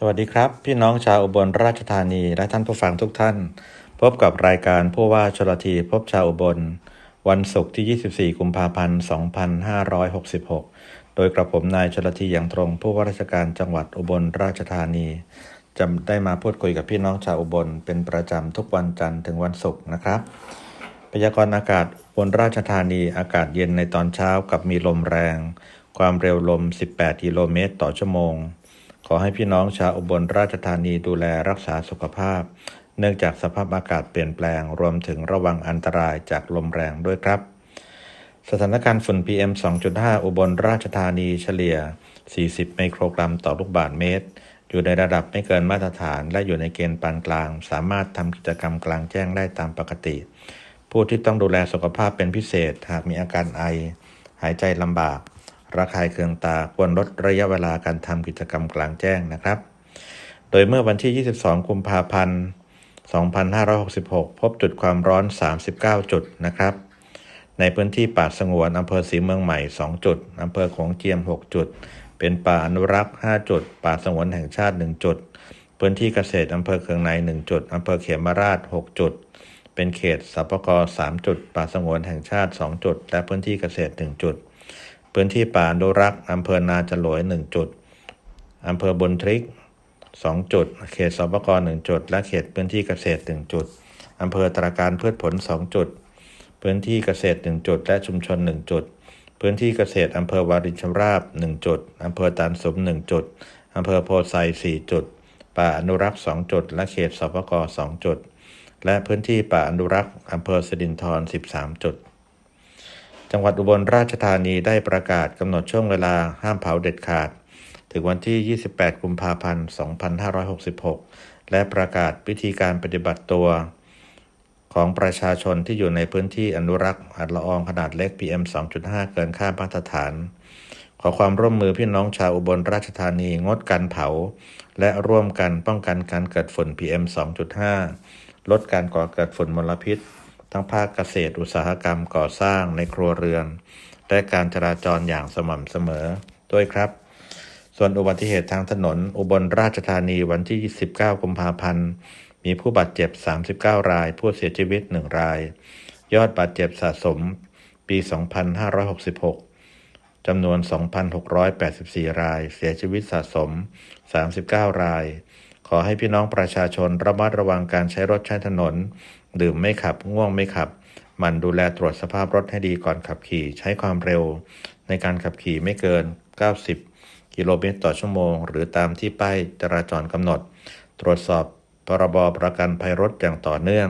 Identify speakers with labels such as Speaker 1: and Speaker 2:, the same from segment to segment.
Speaker 1: ส
Speaker 2: วัสดีครับ พี่น้องชาวอุบลราชธานีและท่านผู้ฟังทุกท่าน พบกับรายการผู้ว่าชลทีพบชาวอุบล วันศุกร์ที่ 24 กุมภาพันธ์ 2566 โดยกระผมนายชลทีอย่างตรง ผู้ว่าราชการจังหวัดอุบลราชธานีจะได้มาพูดคุยกับพี่น้องชาวอุบลเป็นประจำทุกวันจันทร์ถึงวันศุกร์นะครับ พยากรณ์อากาศบนราชธานีอากาศเย็นในตอนเช้ากับมีลมแรง ความเร็วลม 18 กิโลเมตรต่อชั่วโมง ขอให้พี่น้องชาวอุบลราชธานีดูแลรักษาสุขภาพ เนื่องจากสภาพอากาศเปลี่ยนแปลงรวมถึงระวังอันตรายจากลมแรงด้วยครับ สถานการณ์ฝุ่น PM 2.5 อุบลราชธานีเฉลี่ย 40 ไมโครกรัมต่อลูกบาศก์เมตร อยู่ในระดับไม่เกินมาตรฐาน และอยู่ในเกณฑ์ปานกลาง สามารถทำกิจกรรมกลางแจ้งได้ตามปกติ ผู้ที่ต้องดูแลสุขภาพเป็นพิเศษ หากมีอาการไอ หายใจลำบาก ระคายเคืองตาควรลดระยะเวลาการทำกิจกรรมกลางแจ้งนะครับ โดยเมื่อวันที่ 22 กุมภาพันธ์ 2566 พบจุดความร้อน 39 จุดนะครับ ในพื้นที่ป่าสงวนอำเภอศรีเมืองใหม่ 2 จุดอำเภอโขงเจียม 6 จุด เป็นป่าอนุรักษ์ 5 จุด ป่าสงวนแห่งชาติ 1 จุด พื้นที่เกษตรอำเภอเคืองใน 1 จุดอำเภอเขมราช 6 จุดเป็นเขตสปก3จุด ป่าสงวนแห่งชาติ 2 จุด และพื้นที่เกษตร 1 จุด พื้นที่ป่าอนุรักษ์อำเภอนาจลวย 1 จุดอำเภอบุญทริก 2 จุด เขตสปก1จุด และเขตพื้นที่เกษตร 1 จุดอำเภอตราการพืชผล 2 จุด พื้นที่เกษตร 1 จุด และชุมชน 1 จุด พื้นที่เกษตรอำเภอวารินชำราบ 1 จุดอำเภอตานสม 1 จุดอำเภอโพไซ4 จุด ป่าอนุรักษ์ 2 จุด และเขตสปก2จุด และพื้นที่ป่าอนุรักษ์อำเภอสิรินธร13 จุด จังหวัดอุบลราชธานีได้ประกาศกำหนดช่วงเวลาห้ามเผาเด็ดขาด ถึงวันที่ 28 กุมภาพันธ์ 2566 และประกาศวิธีการปฏิบัติตัว ของประชาชนที่อยู่ในพื้นที่อนุรักษ์อัดละอองขนาดเล็ก PM 2.5 เกินค่ามาตรฐาน ขอความร่วมมือพี่น้องชาวอุบลราชธานีงดการเผา และร่วมกันป้องกันการเกิดฝุ่น PM 2.5 ลดการก่อเกิดฝุ่นมลพิษ ทั้งภาคเกษตรอุตสาหกรรมก่อสร้างในครัวเรือน และการจราจรอย่างสม่ำเสมอด้วยครับ ส่วนอุบัติเหตุทางถนนอุบลราชธานีวันที่ 19 กุมภาพันธ์ มีผู้บาดเจ็บ 39 ราย ผู้เสียชีวิต 1 ราย ยอดบาดเจ็บสะสม ปี 2566 จำนวน 2,684 ราย เสียชีวิตสะสม 39 รายขอให้พี่น้องประชาชนระมัดระวังการใช้รถใช้ถนน ดื่มไม่ขับ ง่วงไม่ขับ มันดูแลตรวจสภาพรถให้ดีก่อนขับขี่ ใช้ความเร็ว ในการขับขี่ไม่เกิน 90 กิโลเมตรต่อชั่วโมง หรือตามที่ป้ายจราจรกำหนด ตรวจสอบพรบประกันภัยรถอย่างต่อเนื่อง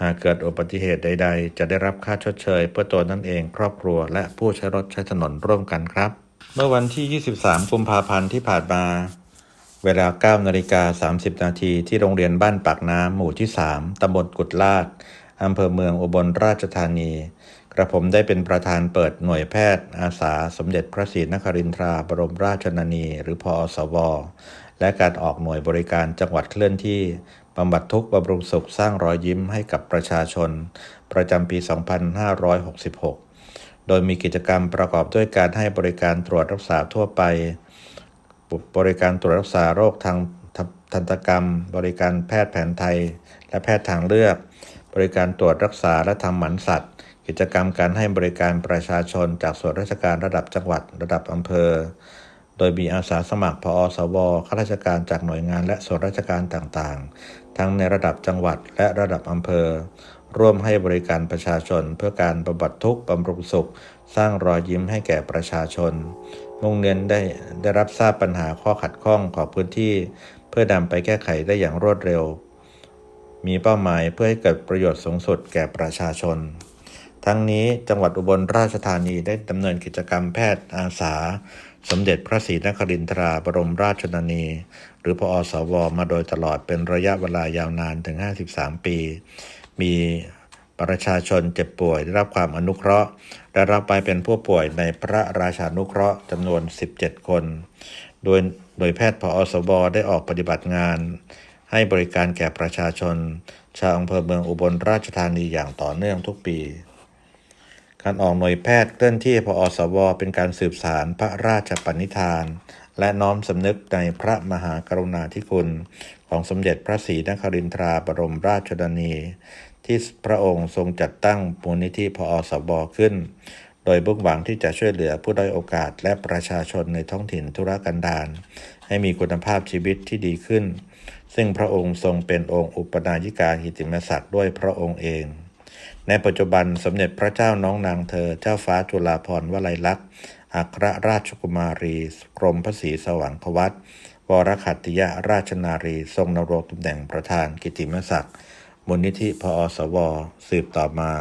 Speaker 2: หากเกิดอุบัติเหตุใด ๆ จะได้รับค่าชดเชย เพื่อตัวนั่นเองครอบครัว และผู้ใช้รถใช้ถนนร่วมกันครับ เมื่อวันที่ 23 กุมภาพันธ์ที่ผ่านมา เวลา9นาฬิกา30 นาทีที่โรงเรียนบ้านปากน้ำหมู่ที่ 3 ตำบลกุดลาด อำเภอเมืองอุบลราชธานี กระผมได้เป็นประธานเปิดหน่วยแพทย์ อาสาสมเด็จพระศรีนครินทราบรมราชชนนี หรือพอสว และการออกหน่วยบริการจังหวัดเคลื่อนที่บำบัดทุกข์บำรุงสุขสร้างรอยยิ้มให้กับประชาชน ประจำปี 2566 โดยมีกิจกรรมประกอบด้วยการให้บริการตรวจรักษาทั่วไป บริการตรวจรักษาโรคทางทันตกรรม บริการแพทย์แผนไทย และแพทย์ทางเลือก บริการตรวจรักษาและทำหมันสัตว์ กิจกรรมการให้บริการประชาชนจากส่วนราชการระดับจังหวัดระดับอำเภอ โดยมีอาสาสมัครพอสวข้าราชการจากหน่วยงานและส่วนราชการต่างๆ ทั้งในระดับจังหวัดและระดับอำเภอ ร่วมให้บริการประชาชนเพื่อการบำบัดทุกข์บำรุงสุข สร้างรอยยิ้มให้แก่ประชาชน มุ่งเน้นได้ได้รับทราบปัญหาข้อขัดข้องของพื้นที่ เพื่อนำไปแก้ไขได้อย่างรวดเร็ว มีเป้าหมายเพื่อให้เกิดประโยชน์สูงสุดแก่ประชาชน ทั้งนี้จังหวัดอุบลราชธานีได้ดำเนินกิจกรรมแพทย์อาสา สมเด็จพระศรีนครินทราบรมราชชนนี หรือพอสวมาโดยตลอดเป็นระยะเวลายาวนานถึง 53 ปี มี ประชาชนเจ็บป่วยได้รับความอนุเคราะห์ ได้รับไปเป็นผู้ป่วยในพระราชานุเคราะห์จำนวน 17 คน โดยโดยแพทย์พอสวได้ออกปฏิบัติงาน ให้บริการแก่ประชาชน ชาวอำเภอเมืองอุบลราชธานีอย่างต่อเนื่องทุกปี การออกหน่วยแพทย์เคลื่อนที่พอสวเป็นการสืบสารพระราชปณิธาน และน้อมสำนึกในพระมหากรุณาธิคุณของสมเด็จพระศรีนครินทราบรมราชชนนี ที่พระองค์ทรงจัดตั้งมูลนิธิพอสบขึ้น โดยบุ่งหวังที่จะช่วยเหลือผู้ด้อยโอกาสและประชาชนในท้องถิ่นธุรกันดารให้มีคุณภาพชีวิตที่ดีขึ้น ซึ่งพระองค์ทรงเป็นองค์อุปนายิกาหิติมศักดิ์ด้วยพระองค์เอง ในปัจจุบันสมเด็จพระเจ้าน้องนางเธอเจ้าฟ้าจุฬาภรณ์วลัยลักษณ์อัครราชกุมารี กรมพระศรีสว่างควัตวรขัตติยราชนารี ทรงนรกตำแหน่งประธานกิติมศักดิ์ มูลนิธิพอสว สืบต่อมา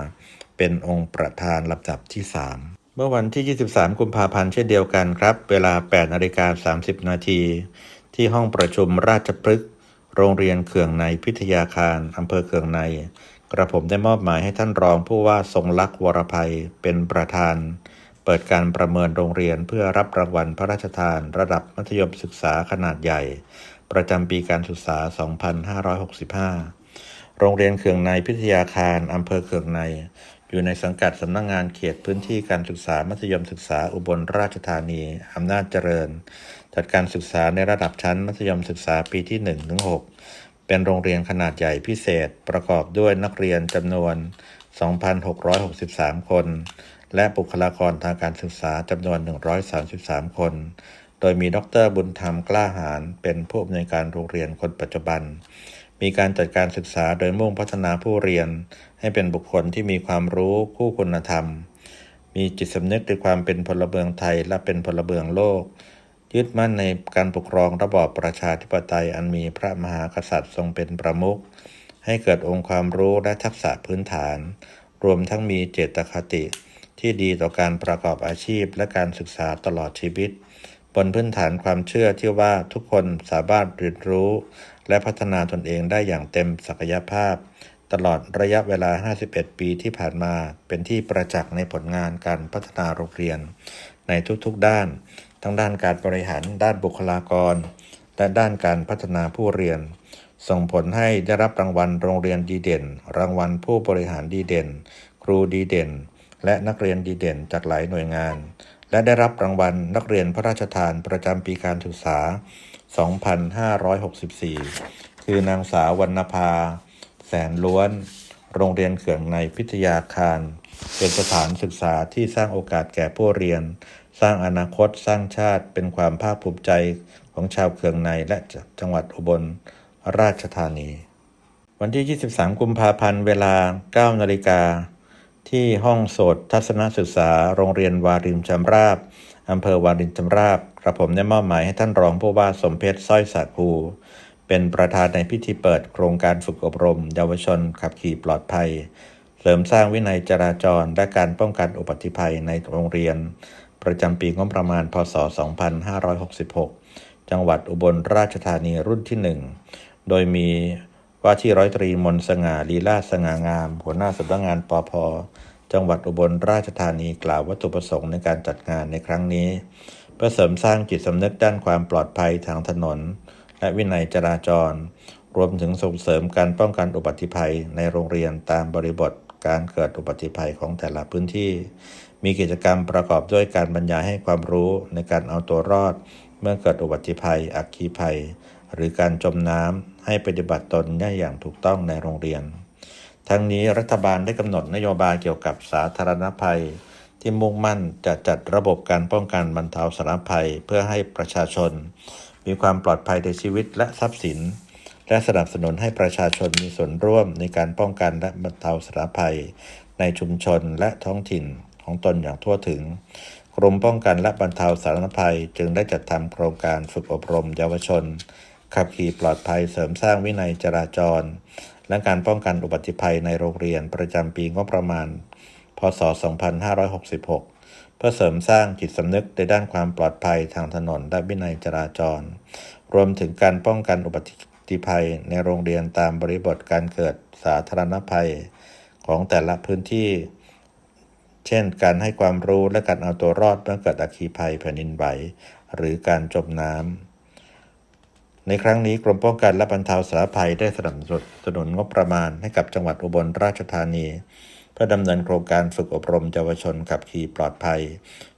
Speaker 2: เป็นองค์ประธานลำดับที่ 3 เมื่อวันที่ 23 กุมภาพันธ์เช่นเดียวกันครับ เวลา8นาฬิกา30 นาทีที่ห้องประชุมราชพฤกษ์โรงเรียนเขื่องในพิทยาคารอำเภอเขื่องใน กระผมได้มอบหมายให้ท่านรองผู้ว่าทรงลักษ์วรภัยเป็นประธาน เปิดการประเมินโรงเรียนเพื่อรับรางวัลพระราชทาน ระดับมัธยมศึกษาขนาดใหญ่ ประจำปีการศึกษา 2565 โรงเรียนเขื่องในพิทยาคารอำเภอเขื่องใน อยู่ในสังกัดสำนักงงานเขตพื้นที่การศึกษามัธยมศึกษาอุบลราชธานีอำนาจเจริญ จัดการศึกษาในระดับชั้นมัธยมศึกษาปีที่1ถึง6เป็นโรงเรียนขนาดใหญ่พิเศษ ประกอบด้วยนักเรียนจำนวน 2,663 คน และบุคลากรทางการศึกษาจำนวน 133 คนโดยมีดรบุญธรรมกล้าหาญเป็นผู้อำนวยการโรงเรียนคนปัจจุบัน มีการจัดการศึกษาโดยมุ่งพัฒนาผู้เรียน ให้เป็นบุคคลที่มีความรู้คู่คุณธรรม มีจิตสำนึกในความเป็นพลเมืองไทยและเป็นพลเมืองโลก ยึดมั่นในการปกครองระบอบประชาธิปไตยอันมีพระมหากษัตริย์ทรงเป็นประมุขให้เกิดองค์ความรู้และทักษะพื้นฐาน รวมทั้งมีเจตคติ ที่ดีต่อการประกอบอาชีพและการศึกษาตลอดชีวิต บนพื้นฐานความเชื่อที่ว่าทุกคนสามารถเรียนรู้ และพัฒนาตนเองได้อย่างเต็มศักยภาพ ตลอดระยะเวลา 51 ปีที่ผ่านมาเป็นที่ประจักษ์ในผลงานการพัฒนาโรงเรียน ในทุกๆด้าน ทั้งด้านการบริหารด้านบุคลากร และด้านการพัฒนาผู้เรียน ส่งผลให้ได้รับรางวัลโรงเรียนดีเด่น รางวัลผู้บริหารดีเด่น ครูดีเด่น และนักเรียนดีเด่นจากหลายหน่วยงาน และได้รับรางวัลนักเรียนพระราชทานประจำปีการศึกษา 2564 คือนางสาววรรณภา แสนล้วน โรงเรียนเขื่องในพิทยาคาร เป็นสถานศึกษาที่สร้างโอกาสแก่ผู้เรียน สร้างอนาคตสร้างชาติเป็นความภาคภูมิใจของชาวเขื่องในและจังหวัดอุบลราชธานี วันที่ 23 กุมภาพันธ์ เวลา 9 นาฬิกา ที่ห้องโสตทัศนศึกษา โรงเรียนวารินจำราบอำเภอวารินจำราบกระผมได้มอบหมายให้ท่านรองผู้ว่าสมเพชรสร้อยสาคูเป็นประธานในพิธีเปิดโครงการฝึกอบรม เยาวชนขับขี่ปลอดภัย เสริมสร้างวินัยจราจร และการป้องกันอุบัติภัยในโรงเรียน ประจำปีงบประมาณ พศ 2566 จังหวัดอุบลราชธานีรุ่นที่ 1 โดยมี ว่าที่ร้อยตรีมนสง่าลีลาสง่างาม หัวหน้าสำนักงานปอพจังหวัดอุบลราชธานีกล่าววัตถุประสงค์ในการจัดงานในครั้งนี้ เพื่อเสริมสร้างจิตสำนึกด้านความปลอดภัยทางถนน และวินัยจราจร รวมถึงส่งเสริมการป้องกันอุบัติภัยในโรงเรียนตามบริบทการเกิดอุบัติภัยของแต่ละพื้นที่ มีกิจกรรมประกอบด้วยการบรรยายให้ความรู้ในการเอาตัวรอด เมื่อเกิดอุบัติภัย อัคคีภัย หรือการจมน้ำ ให้ปฏิบัติตนได้อย่างถูกต้องในโรงเรียน ทั้งนี้รัฐบาลได้กำหนดนโยบายเกี่ยวกับสาธารณภัย ที่มุ่งมั่นจะจัดระบบการป้องกันบรรเทาสาธารณภัย เพื่อให้ประชาชน มีความปลอดภัยในชีวิตและทรัพย์สิน และสนับสนุนให้ประชาชนมีส่วนร่วมในการป้องกันและบรรเทาสาธารณภัย ในชุมชนและท้องถิ่นของตนอย่างทั่วถึงกรมป้องกันและบรรเทาสาธารณภัยจึงได้จัดทำโครงการฝึกอบรมเยาวชน ขับขี่ปลอดภัยเสริมสร้างวินัยจราจร และการป้องกันอุบัติภัยในโรงเรียนประจำปีงบประมาณพพศ 2566 เพื่อเสริมสร้างจิตสำนึกในด้านความปลอดภัยทางถนนและวินัยจราจร รวมถึงการป้องกันอุบัติภัยในโรงเรียนตามบริบทการเกิดสาธารณภัยของแต่ละพื้นที่ เช่น การให้ความรู้และการเอาตัวรอดเมื่อเกิดอัคคีภัยแผ่นดินไหวหรือการจมน้ำ ในครั้งนี้กรมป้องกันและบรรเทาสาธารณภัยได้สนับสนุนงบประมาณให้กับจังหวัดอุบลราชธานี เพื่อดำเนินโครงการฝึกอบรมเยาวชนขับขี่ปลอดภัย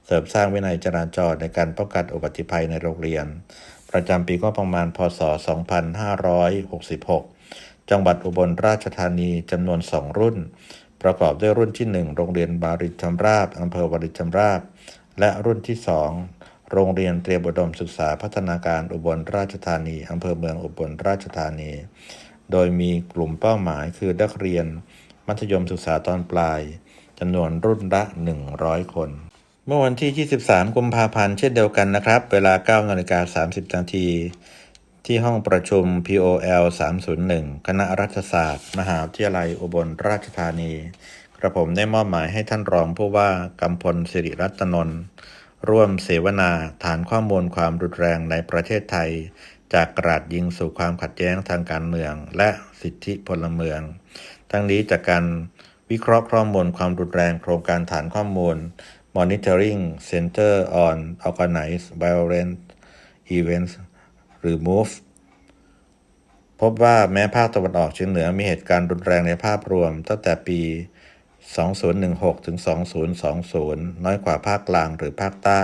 Speaker 2: เสริมสร้างวินัยจราจรในการป้องกันอุบัติภัยในโรงเรียน ประจำปีงบประมาณพศ 2566 จังหวัดอุบลราชธานีจำนวน 2 รุ่น ประกอบด้วยรุ่นที่ 1 โรงเรียนบาริชำราบอำเภอวาริชำราบและรุ่นที่ 2 โรงเรียนเตรียมอุดมศึกษาพัฒนาการอุบลราชธานีอำเภอเมืองอุบลราชธานี โดยมีกลุ่มเป้าหมายคือนักเรียน มัธยมศึกษาตอนปลายจำนวนรุ่นละ 100 คน เมื่อวันที่ 23 กุมภาพันธ์เช่นเดียวกันนะครับ เวลา 9 นาฬิกา 30 นาทีที่ห้องประชุม POL 301 คณะรัฐศาสตร์ มหาวิทยาลัยอุบลราชธานี กระผมได้มอบหมายให้ท่านรองผู้ว่ากำพลสิริรัตนนท์ ร่วมเสวนาฐานข้อมูลความรุนแรงในประเทศไทย จากกราดยิงสู่ความขัดแย้งทางการเมือง และสิทธิพลเมือง ทั้งนี้จากการวิเคราะห์ข้อมูลความรุนแรงโครงการฐานข้อมูล Monitoring Center on Organized Violent Events หรือ MOVE พบว่าแม้ภาคตะวันออกเฉียงเหนือมีเหตุการณ์รุนแรงในภาพรวมตั้งแต่ปี 2016 ถึง 2020 น้อยกว่าภาคกลางหรือภาคใต้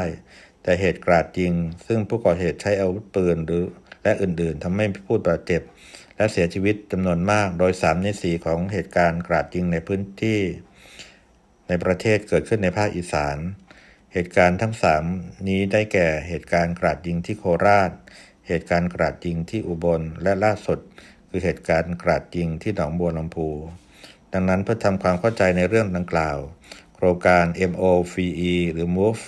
Speaker 2: แต่เหตุกราดยิง ซึ่งผู้ก่อเหตุใช้อาวุธปืนหรือและอื่นๆทำให้ผู้บาดเจ็บ และเสียชีวิตจำนวนมาก โดย 3 ใน 4 ของเหตุการณ์กราดยิงในพื้นที่ ในประเทศเกิดขึ้นในภาคอีสาน เหตุการณ์ทั้ง 3 นี้ได้แก่เหตุการณ์กราดยิงที่โคราช เหตุการณ์กราดยิงที่อุบล และล่าสุด คือเหตุการณ์กราดยิงที่หนองบัวลำพู ดังนั้นเพื่อทำความเข้าใจในเรื่องดังกล่าว โครงการ MOVE หรือ MOVE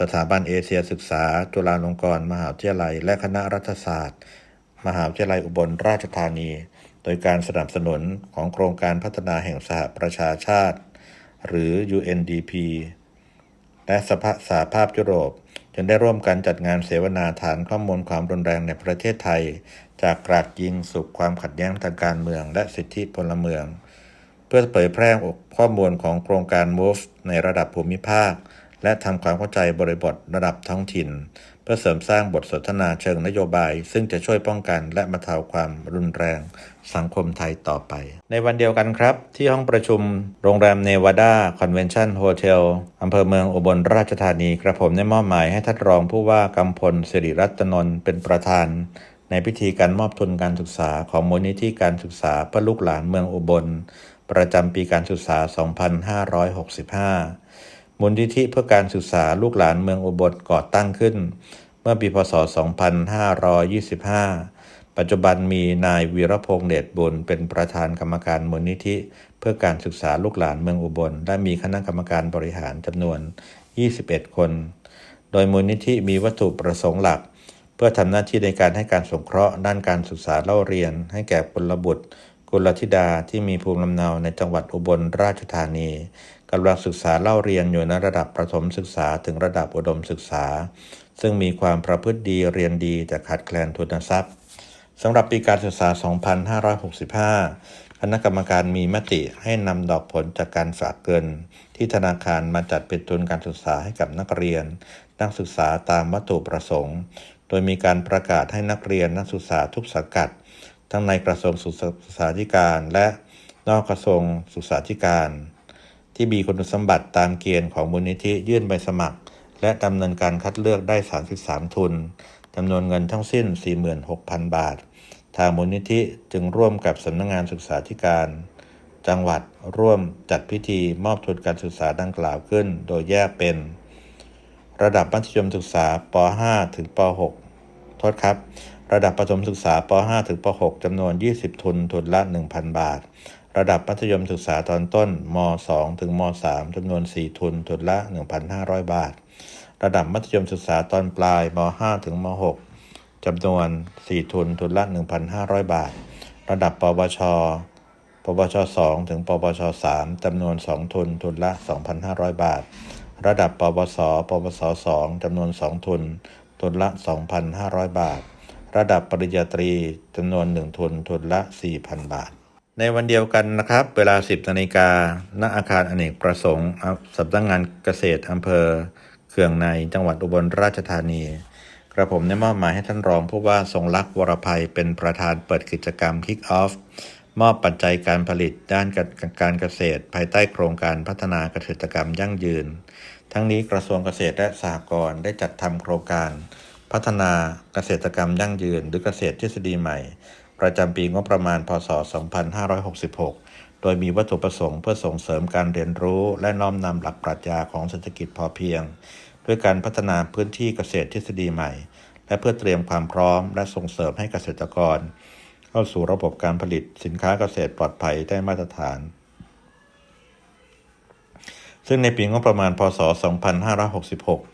Speaker 2: สถาบันเอเชียศึกษา จุฬาลงกรณ์มหาวิทยาลัย และคณะรัฐศาสตร์ มหาวิทยาลัยอุบลราชธานี โดยการสนับสนุนของโครงการพัฒนาแห่งสหประชาชาติ หรือ UNDP และสภาสหภาพยุโรปจึงได้ร่วมกันจัดงานเสวนาฐานข้อมูลความรุนแรงในประเทศไทย จากกราดยิงสู่ความขัดแย้งทางการเมือง และสิทธิพลเมือง เพื่อเผยแพร่ข้อมูลของโครงการ MOVE ในระดับภูมิภาค และทำความเข้าใจบริบทระดับท้องถิ่น เพื่อเสริมสร้างบทสนทนาเชิงนโยบาย ซึ่งจะช่วยป้องกันและบรรเทาความรุนแรง สังคมไทยต่อไป ในวันเดียวกันครับ ที่ห้องประชุมโรงแรมเนวาดาคอนเวนชั่นโฮเทลอำเภอเมืองอุบลราชธานีกระผมได้มอบหมายให้ท่านรองผู้ว่ากำพลสิริรัตนนท์เป็นประธานในพิธีการมอบทุนการศึกษาของมูลนิธิการศึกษาเพื่อลูกหลานเมืองอุบล ประจำปีการศึกษา 2565 มูลนิธิเพื่อการศึกษาลูกหลานเมืองอุบลก่อตั้งขึ้น เมื่อปีพศ 2525 ปัจจุบันมีนายวีรพงษ์เดชบุญเป็นประธานกรรมการมูลนิธิ เพื่อการศึกษาลูกหลานเมืองอุบล และมีคณะกรรมการบริหารจำนวน 21 คน โดยมูลนิธิมีวัตถุประสงค์หลัก เพื่อทำหน้าที่ในการให้การสงเคราะห์ด้านการศึกษาเล่าเรียน ให้แก่พลบุตร กุลธิดาที่มีภูมิลำเนาในจังหวัดอุบลราชธานีกำลังศึกษาเล่าเรียนอยู่ในระดับประถมศึกษาถึงระดับอุดมศึกษา ซึ่งมีความประพฤติดีเรียนดีแต่ขาดแคลนทุนทรัพย์สำหรับปีการศึกษา 2565 คณะกรรมการมีมติให้นำดอกผลจากการฝากเงิน ที่ธนาคารมาจัดเป็นทุนการศึกษาให้กับนักเรียน นักศึกษาตามวัตถุประสงค์ โดยมีการประกาศให้นักเรียนนักศึกษาทุกสังกัด ทั้งในกระทรวงศึกษาธิการ และนอกกระทรวงศึกษาธิการ ที่มีคุณสมบัติตามเกณฑ์ของมูลนิธิยื่นใบสมัคร และดำเนินการคัดเลือกได้ 33 ทุนจำนวนเงินทั้งสิ้น 46,000 บาท ทางมูลนิธิจึงร่วมกับสำนักงงานศึกษาธิการ จังหวัดร่วมจัดพิธีมอบทุนการศึกษาดังกล่าวขึ้น โดยแยกเป็น ระดับมัธยมศึกษาป .5 ถึงป .6 โทษครับ ระดับประถมศึกษาป .5 ถึงป .6 จำนวน 20 ทุน ทุนละ 1,000 บาท ระดับมัธยมศึกษาตอนต้นม 2 ถึงม .3 จำนวน 4 ทุน ทุนละ 1,500 บาท ระดับมัธยมศึกษาตอนปลายม .5 ถึงม .6 จำนวน 4 ทุน ทุนละ 1,500 บาท ระดับปวชปปช2 ถึงปปช3 จำนวน 2 ทุน ทุนละ 2,500 บาท ระดับปวส ปวส 2 จำนวน 2 ทุน ทุนละ 2,500 บาท ระดับปริญญาตรีจำนวน 1 ทุนทุนละ 4,000 บาท ในวันเดียวกันนะครับ เวลา 10นาฬิกาณอาคารอเนกประสงค์สำนักงานเกษตรอำเภอเขื่องในจังหวัดอุบลราชธานี กระผมได้มอบหมายให้ท่านรองผู้ว่าทรงลักษ์วรภัยเป็นประธานเปิดกิจกรรม Kick Off มอบปัจจัยการผลิตด้านการการเกษตร ภายใต้โครงการพัฒนาเกษตรกรรมยั่งยืน ทั้งนี้กระทรวงเกษตรและสหกรณ์ได้จัดทำโครงการ พัฒนาเกษตรกรรมยั่งยืนหรือเกษตรทฤษฎีใหม่ ประจำปีงบประมาณ พศ 2566 โดยมีวัตถุประสงค์เพื่อส่งเสริมการเรียนรู้ และน้อมนำหลักปรัชญาของเศรษฐกิจพอเพียง ด้วยการพัฒนาพื้นที่เกษตรทฤษฎีใหม่ และเพื่อเตรียมความพร้อม และส่งเสริมให้เกษตรกร เข้าสู่ระบบการผลิตสินค้าเกษตรปลอดภัยได้มาตรฐานซึ่งในปีงบประมาณ พศ 2566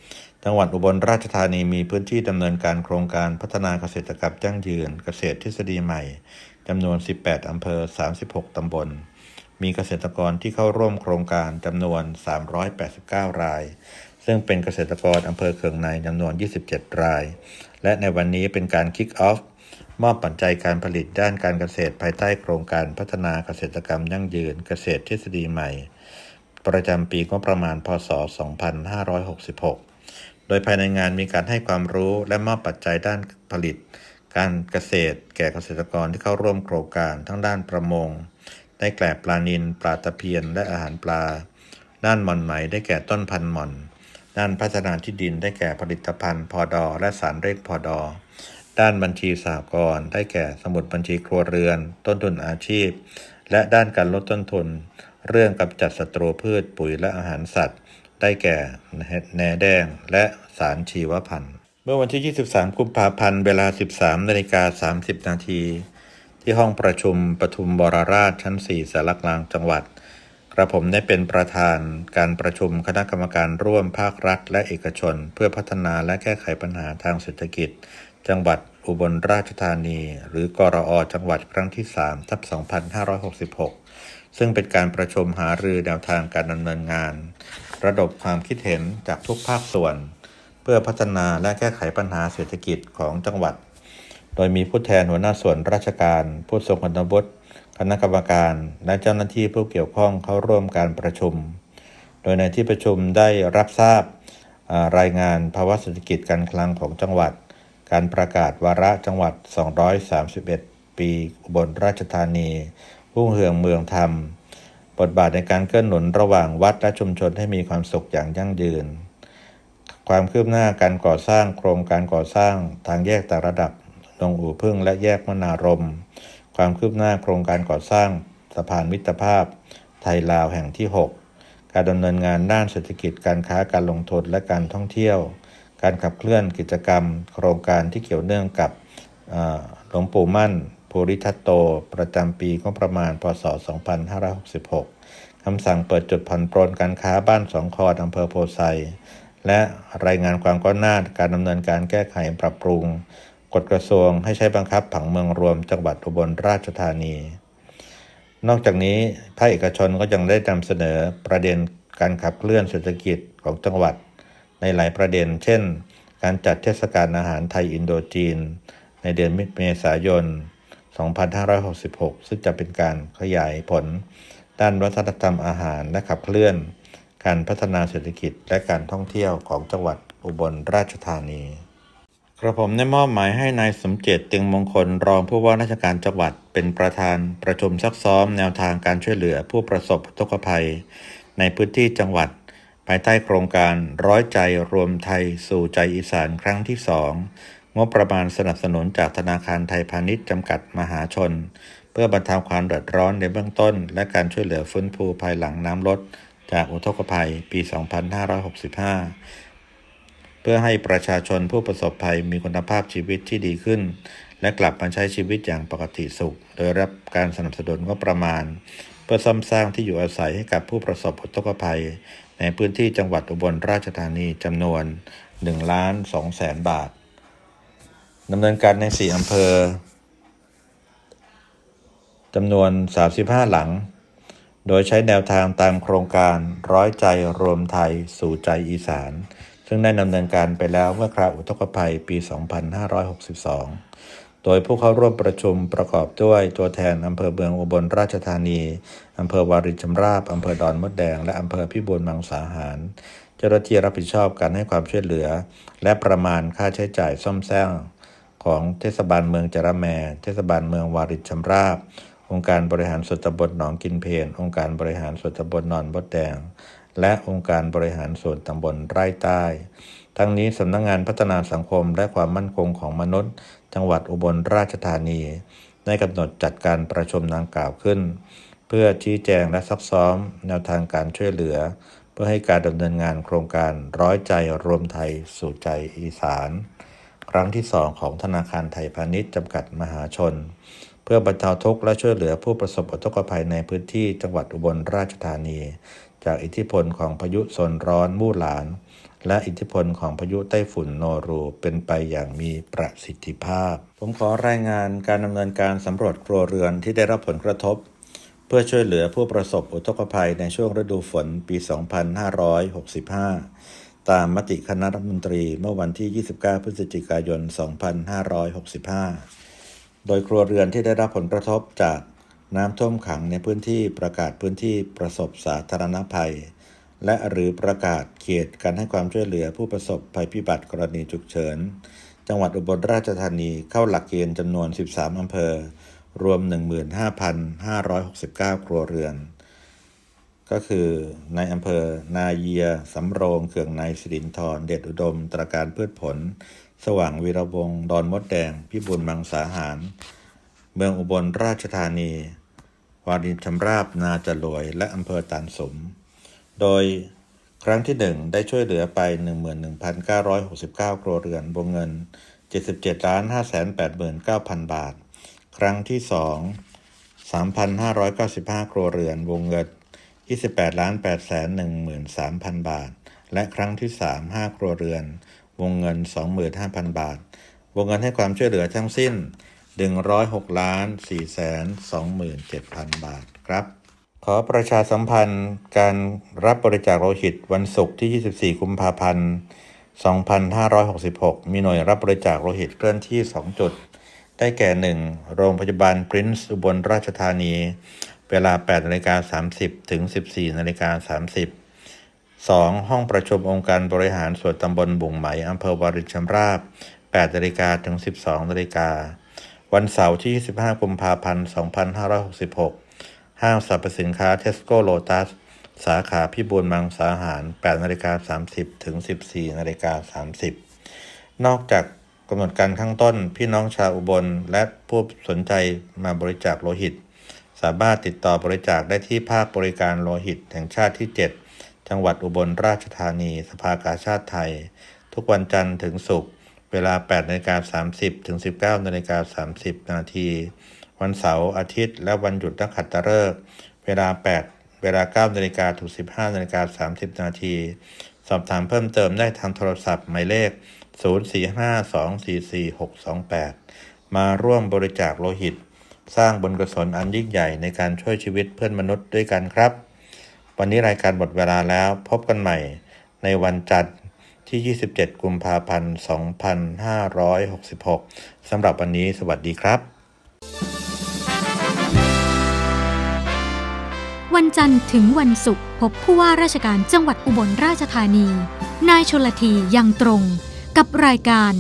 Speaker 2: จังหวัดอุบลราชธานีมีพื้นที่ดำเนินการโครงการพัฒนาเกษตรกรรมยั่งยืน เกษตรทฤษฎีใหม่จำนวน 18 อำเภอ 36 ตำบล มีเกษตรกรที่เข้าร่วมโครงการจำนวน 389 ราย ซึ่งเป็นเกษตรกรอำเภอเคืองในจำนวน 27 ราย และในวันนี้เป็นการคิกออฟมอบปัจจัยการผลิตด้านการเกษตรภายใต้โครงการพัฒนาเกษตรกรรมยั่งยืน เกษตรทฤษฎีใหม่ ประจำปีงบประมาณพศ 2566 โดยภายในงานมีการให้ความรู้และมอบปัจจัยด้านผลิต การเกษตร แก่เกษตรกรที่เข้าร่วมโครงการทั้งด้านประมง ได้แก่ปลานิลปลาตะเพียน และอาหารปลา ด้านหม่อนไหมได้แก่ต้นพันธุ์หม่อน ด้านพัฒนาที่ดินได้แก่ผลิตภัณฑ์พอดอและสารเร่งพอดอด้านบัญชีสหกรณ์ได้แก่สมุดบัญชีครัวเรือน ต้นทุนอาชีพ และด้านการลดต้นทุน เรื่องกำจัดศัตรูพืชปุ๋ยและอาหารสัตว์ ได้แก่แหนแดงและสารชีวพันธุ์ เมื่อวันที่ 23 กุมภาพันธ์ เวลา 13นาฬิกา30 นาที ที่ห้องประชุมปทุมบรราชชั้น 4สารกลางจังหวัด กระผมได้เป็นประธานการประชุมคณะกรรมการร่วมภาครัฐและเอกชน เพื่อพัฒนาและแก้ไขปัญหาทางเศรษฐกิจ จังหวัดอุบลราชธานี หรือกรอจังหวัดครั้งที่3ทับ2566 ซึ่งเป็นการประชุมหารือแนวทางการดำเนินงาน ระดมความคิดเห็นจากทุกภาคส่วน เพื่อพัฒนาและแก้ไขปัญหาเศรษฐกิจของจังหวัด โดยมีผู้แทนหัวหน้าส่วนราชการ ผู้ทรงคุณวุฒิคณะกรรมการ และเจ้าหน้าที่ผู้เกี่ยวข้องเข้าร่วมการประชุม โดยในที่ประชุมได้รับทราบรายงานภาวะเศรษฐกิจการคลังของจังหวัด การประกาศวาระจังหวัด 231 ปีอุบลราชธานีรุ่งเรืองเมืองธรรม บทบาทในการเกื้อหนุนระหว่างวัดและชุมชนให้มีความสุขอย่างยั่งยืน ความคืบหน้าการก่อสร้างโครงการก่อสร้างทางแยกต่างระดับลงอู่พึ่งและแยกมนารม ความคืบหน้าโครงการก่อสร้างสะพานมิตรภาพ ไทยลาวแห่งที่ 6 การดำเนินงานด้านเศรษฐกิจการค้าการลงทุนและการท่องเที่ยว การขับเคลื่อนกิจกรรม โครงการที่เกี่ยวเนื่องกับหลวงปู่มั่น ภูริทัตโต ประจำปีงบประมาณ พศ 2566 คำสั่งเปิดจุดผ่อนปรนการค้าบ้านสองคอนอำเภอโพไซ และรายงานความก้าวหน้าการดำเนินการแก้ไขปรับปรุง กฎกระทรวงให้ใช้บังคับผังเมืองรวมจังหวัดอุบลราชธานี นอกจากนี้ภาคเอกชนก็ยังได้นำเสนอประเด็นการขับเคลื่อนเศรษฐกิจของจังหวัด ในหลายประเด็น เช่น การจัดเทศกาลอาหารไทยอินโดจีน ในเดือนเมษายน 2566 ซึ่งจะเป็นการขยายผล ด้านวัฒนธรรมอาหารและขับเคลื่อน การพัฒนาเศรษฐกิจและการท่องเที่ยวของจังหวัดอุบลราชธานี กระผมได้มอบหมายให้นายสมเจตตึงมงคลรองผู้ว่าราชการจังหวัดเป็นประธานประชุมซักซ้อมแนวทางการช่วยเหลือผู้ประสบอุกภัย ในพื้นที่จังหวัด ภายใต้โครงการร้อยใจรวมไทยสู่ใจอีสานครั้งที่สอง งบประมาณสนับสนุนจากธนาคารไทยพาณิชย์จำกัดมหาชน เพื่อบรรเทาความเดือดร้อนในเบื้องต้น และการช่วยเหลือฟื้นฟูภายหลังน้ำลดจากอุทกภัยปี 2565 เพื่อให้ประชาชนผู้ประสบภัยมีคุณภาพชีวิตที่ดีขึ้น และกลับมาใช้ชีวิตอย่างปกติสุข โดยรับการสนับสนุนงบประมาณ เพื่อซ่อมสร้างที่อยู่อาศัยให้กับผู้ประสบอุทกภัย ในพื้นที่จังหวัดอุบลราชธานีจำนวน1ล้าน2แสนบาท ดำเนินการใน4อำเภอจำนวน 35 หลัง โดยใช้แนวทางตามโครงการร้อยใจรวมไทยสู่ใจอีสาน ซึ่งได้ดำเนินการไปแล้วเมื่อคราวอุทกภัยปี 2562 โดยผู้เข้าร่วมประชุมประกอบด้วยตัวแทนอำเภอเมืองอุบลราชธานี อำเภอวารินชำราบ อำเภอดอนมดแดง และอำเภอพิบูลมังสาหาร เจ้าหน้าที่รับผิดชอบการให้ความช่วยเหลือ และประมาณค่าใช้จ่ายซ่อมแซม ของเทศบาลเมืองจระแม เทศบาลเมืองวารินชำราบ องค์การบริหารส่วนตำบลหนองกินเพนองค์การบริหารส่วนตำบลนอนมดแดง และองค์การบริหารส่วนตำบลไร่ใต้ ทั้งนี้สำนักงานพัฒนาสังคมและความมั่นคงของมนุษย์ จังหวัดอุบลราชธานี ได้กำหนดจัดการประชุมดังกล่าวขึ้น เพื่อชี้แจงและซักซ้อม แนวทางการช่วยเหลือ เพื่อให้การดำเนินงานโครงการร้อยใจรวมไทยสู่ใจอีสาน ครั้งที่ 2 ของธนาคารไทยพาณิชย์จำกัดมหาชน เพื่อบรรเทาทุกข์และช่วยเหลือผู้ประสบอุทกภัยในพื้นที่จังหวัดอุบลราชธานี จากอิทธิพลของพายุโซนร้อนมู่หลาน และอิทธิพลของพายุไต้ฝุ่นโนรูเป็นไปอย่างมีประสิทธิภาพ ผมขอรายงานการดำเนินการสำรวจครัวเรือนที่ได้รับผลกระทบ เพื่อช่วยเหลือผู้ประสบอุทกภัยในช่วงฤดูฝนปี 2565 ตามมติคณะรัฐมนตรีเมื่อวันที่ 29 พฤศจิกายน 2565 โดยครัวเรือนที่ได้รับผลกระทบจากน้ำท่วมขังในพื้นที่ประกาศพื้นที่ประสบสาธารณภัย และหรือประกาศเขตการให้ความช่วยเหลือผู้ประสบภัยพิบัติกรณีฉุกเฉิน จังหวัดอุบลราชธานีเข้าหลักเกณฑ์จำนวน 13 อำเภอ รวม 15,569 ครัวเรือน ก็คือในอำเภอนาเยียสำโรงเขื่องในสิรินธรเดชอุดม ตราการพืชผล สว่างวีระวงดอนมดแดง พิบูลมังสาหาร เมืองอุบลราชธานี วารินชำราบนาจรวย และอำเภอตานสม โดยครั้งที่ 1 ได้ช่วยเหลือไป 11,969 ครัวเรือนวงเงิน 77ล้าน589,000 บาท ครั้งที่ 2 3,595 ครัวเรือนวงเงิน 28ล้าน813,000 บาท และครั้งที่ 3 5 ครัวเรือน วงเงิน 25,000 บาท วงเงินให้ความช่วยเหลือทั้งสิ้น 106ล้าน427,000 บาทครับ ขอประชาสัมพันธ์การรับบริจาคโลหิตวันศุกร์ที่ 24 กุมภาพันธ์ 2566 มีหน่วยรับบริจาคโลหิตเคลื่อนที่ 2 จุด ได้แก่ 1. โรงพยาบาลปรินซ์อุบลราชธานี เวลา8นาฬิกา30 ถึง 14นาฬิกา30 2. ห้องประชุมองค์การบริหารส่วนตำบลบุ่งไหมอำเภอวารินชำราบ8นาฬิกาถึง 12นาฬิกา วันเสาร์ที่25กุมภาพันธ์ 2566 ห้างสรรพสินค้าเทสโก้โลตัส สาขาพิบูลมังสาหาร8นาฬิกา30 ถึง 14นาฬิกา30 นอกจากกำหนดการข้างต้นพี่น้องชาวอุบลและผู้สนใจมาบริจาคโลหิต สามารถติดต่อบริจาคได้ที่ภาคบริการโลหิตแห่งชาติที่ 7 จังหวัดอุบลราชธานี สภากาชาติไทย ทุกวันจันทร์ถึงศุกร์เวลา8นาฬิกา30 ถึง 19นาฬิกา30 นาที วันเสาร์อาทิตย์ และวันหยุดนักขัตฤกษ์เวลา 8 เวลา9นาฬิกาถึง 15นาฬิกา30 นาที สอบถามเพิ่มเติมได้ทางโทรศัพท์หมายเลข 045244628 มาร่วมบริจาคโลหิต สร้างบุญกุศลอันยิ่งใหญ่ในการช่วยชีวิตเพื่อนมนุษย์ด้วยกันครับ วันนี้รายการหมดเวลาแล้วพบกันใหม่ ในวันจันทร์ที่ 27 กุมภาพันธ์ 2566 สำหรับวันนี้สวัสดีครับ
Speaker 3: วันจันทร์ถึงวันศุกร์พบผู้ว่าราชการจังหวัดอุบลราชธานี นายชลทียังตรง กับรายการ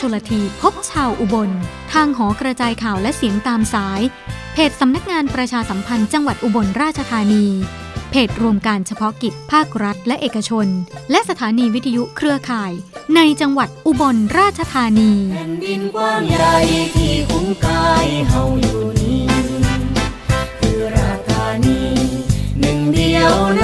Speaker 3: ชลทีพบชาวอุบล ทางหอกระจายข่าวและเสียงตามสาย เพจสำนักงานประชาสัมพันธ์จังหวัดอุบลราชธานี เพจรวมการเฉพาะกิจภาครัฐและเอกชน และสถานีวิทยุเครือข่าย ในจังหวัดอุบลราชธานี
Speaker 1: แผ่นดินกว้างใหญ่ที่คุ้มกายเฮาอยู่นี้คือราธานีหนึ่งเดียวใน